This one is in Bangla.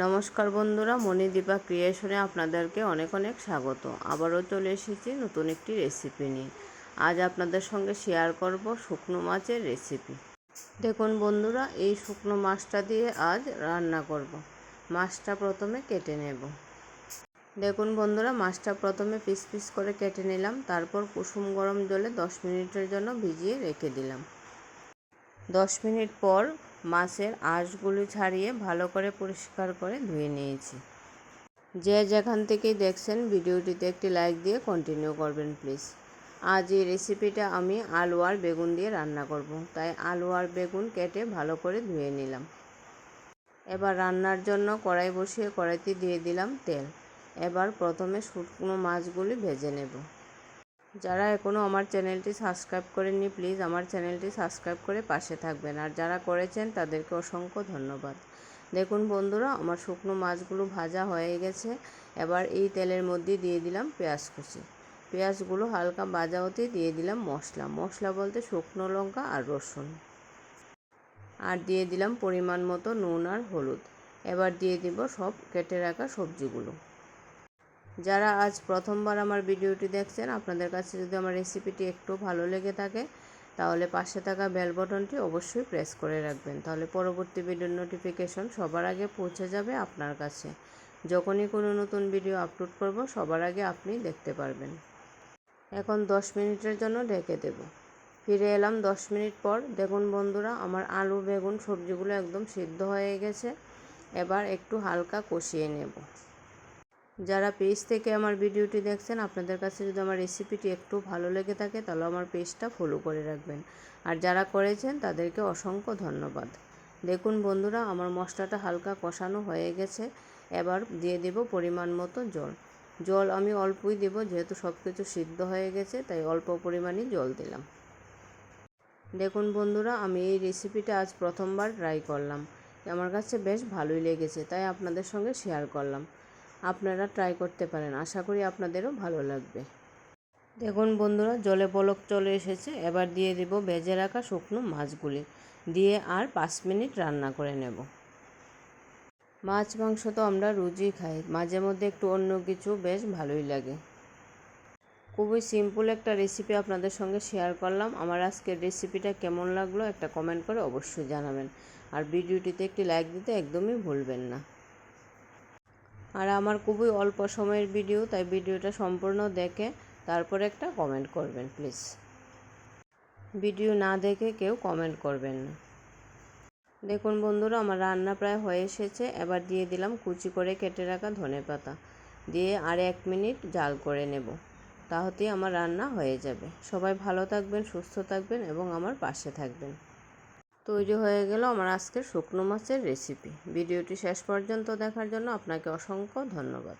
নমস্কার বন্ধুরা, মণিদীপা ক্রিয়েশনে আপনাদেরকে অনেক অনেক স্বাগত। আবারও চলে এসেছি নতুন একটি রেসিপি নিয়ে। আজ আপনাদের সঙ্গে শেয়ার করব শুকনো মাছের রেসিপি দেখুন বন্ধুরা, এই শুকনো মাছটা দিয়ে আজ রান্না করব। মাছটা প্রথমে কেটে নেব। দেখুন বন্ধুরা, মাছটা প্রথমে পিস পিস করে কেটে নিলাম। তারপর কুসুম গরম জলে দশ মিনিটের জন্য ভিজিয়ে রেখে দিলাম। দশ মিনিট পর মাছের আঁশগুলি ছাড়িয়ে ভালো করে পরিষ্কার করে ধুয়ে নিয়েছি। যে যেখান থেকেই দেখছেন ভিডিওটিতে একটি লাইক দিয়ে কন্টিনিউ করবেন প্লিজ আজ এই রেসিপিটা আমি আলু আর বেগুন দিয়ে রান্না করব। তাই আলু আর বেগুন কেটে ভালো করে ধুয়ে নিলাম। এবার রান্নার জন্য কড়াই বসিয়ে কড়াইতে দিয়ে দিলাম তেল। এবার প্রথমে শুকনো মাছগুলি ভেজে নেব। যারা এখনও আমার চ্যানেলটি সাবস্ক্রাইব করেননি, প্লিজ আমার চ্যানেলটি সাবস্ক্রাইব করে পাশে থাকবেন। আর যারা করেছেন, তাদেরকে অসংখ্য ধন্যবাদ। দেখুন বন্ধুরা, আমার শুকনো মাছগুলো ভাজা হয়ে গেছে। এবার এই তেলের মধ্যে দিয়ে দিলাম পেঁয়াজ কুচি। পেঁয়াজগুলো হালকা ভাজা হতে দিয়ে দিলাম মশলা। মশলা বলতে শুকনো লঙ্কা আর রসুন। আর দিয়ে দিলাম পরিমাণ মতো নুন আর হলুদ। এবার দিয়ে দিব সব কেটে রাখা সবজিগুলো। যারা আজ প্রথমবার আমার ভিডিওটি দেখছেন, আপনাদের কাছে যদি আমার রেসিপিটি একটু ভালো লেগে থাকে, তাহলে পাশে থাকা বেল বটনটি অবশ্যই প্রেস করে রাখবেন। তাহলে পরবর্তী ভিডিওর নোটিফিকেশন সবার আগে পৌঁছে যাবে আপনার কাছে। যখনই কোনো নতুন ভিডিও আপলোড করব, সবার আগে আপনি দেখতে পারবেন। এখন দশ মিনিটের জন্য ঢেকে দেব। ফিরে এলাম দশ মিনিট পর। দেখুন বন্ধুরা, আমার আলু, বেগুন, সবজিগুলো একদম সিদ্ধ হয়ে গেছে। এবার একটু হালকা কষিয়ে নেব। যারা পেজ থেকে আমার ভিডিওটি দেখছেন, আপনাদের কাছে যদি আমার রেসিপিটি একটু ভালো লেগে থাকে, তাহলে আমার পেজটা ফলো করে রাখবেন। আর যারা করেছেন, তাদেরকে অসংখ্য ধন্যবাদ। দেখুন বন্ধুরা, আমার মশলাটা হালকা কষানো হয়ে গেছে। এবার দিয়ে দেব পরিমাণ মতো জল। জল আমি অল্পই দেব, যেহেতু সব কিছু সিদ্ধ হয়ে গেছে, তাই অল্প পরিমাণই জল দিলাম। দেখুন বন্ধুরা, আমি এই রেসিপিটা আজ প্রথমবার ট্রাই করলাম। আমার কাছে বেশ ভালোই লেগেছে, তাই আপনাদের সঙ্গে শেয়ার করলাম। আপনারা ট্রাই করতে পারেন। আশা করি আপনাদেরও ভালো লাগবে। দেখুন বন্ধুরা, জলে পলক চলে এসেছে। এবার দিয়ে দেব ভেজে রাখা শুকনো মাছগুলি। দিয়ে আর পাঁচ মিনিট রান্না করে নেব। মাছ, মাংস তো আমরা রুজি খাই। মাঝে মধ্যে একটু অন্য কিছু বেশ ভালোই লাগে। খুবই সিম্পল একটা রেসিপি আপনাদের সঙ্গে শেয়ার করলাম। আমার আজকের রেসিপিটা কেমন লাগল একটা কমেন্ট করে অবশ্যই জানাবেন। আর ভিডিওটিতে একটি লাইক দিতে একদমই ভুলবেন না। আর আমার খুবই অল্প সময়ের ভিডিও, তাই ভিডিওটা সম্পূর্ণ দেখে তারপর একটা কমেন্ট করবেন প্লিজ ভিডিও না দেখে কেউ কমেন্ট করবেন না। দেখুন বন্ধুরা, আমার রান্না প্রায় হয়ে এসেছে। এবার দিয়ে দিলাম কুচি করে কেটে রাখা ধনে পাতা। দিয়ে আর এক মিনিট জাল করে নেব। তাহতেই আমার রান্না হয়ে যাবে। সবাই ভালো থাকবেন, সুস্থ থাকবেন এবং আমার পাশে থাকবেন। তৈরি হয়ে গেল আমার আজকের শুকনো মাছের রেসিপি ভিডিওটি শেষ পর্যন্ত দেখার জন্য আপনাকে অসংখ্য ধন্যবাদ।